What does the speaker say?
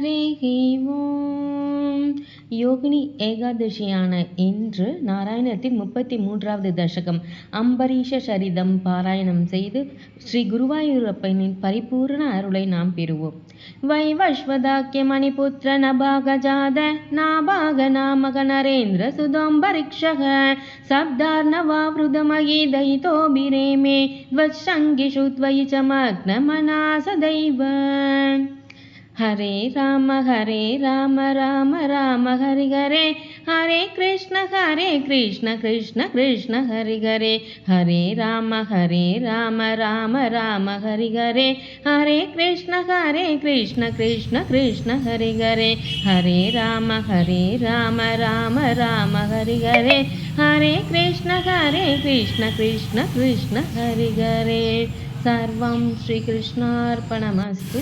ஹரேஹி ஓம் யோகினி ஏகாதசியான இன்று நாராயணத்தின் முப்பத்தி மூன்றாவது தசகம் அம்பரீஷ சரிதம் பாராயணம் செய்து ஸ்ரீ குருவாயூரப்பனின் பரிபூர்ண அருளை நாம் பெறுவோம் வைவஸ்வதாக்கிய மணிபுத்திர நபாகஜாத நாபாக நாமக நரேந்திர சுதோம்பரிக்ஷக சப்தார்ணவாவృதமகீதயிதோபிரேமே त्वत्सङ्गिषु त्वयि च मग्नमना सदैव हरे राम हरे राम राम राम, हरि हरे हरे कृष्ण हरे कृष्ण कृष्ण कृष्ण, हरि हरे हरे राम हरे राम राम राम, हरि हरे हरे कृष्ण हरे कृष्ण कृष्ण कृष्ण, हरि हरे हरे राम हरे राम राम राम, हरि हरे हरे कृष्ण हरे कृष्ण कृष्ण कृष्ण, हरि हरे सर्वं श्रीकृष्णार्पणमस्तु।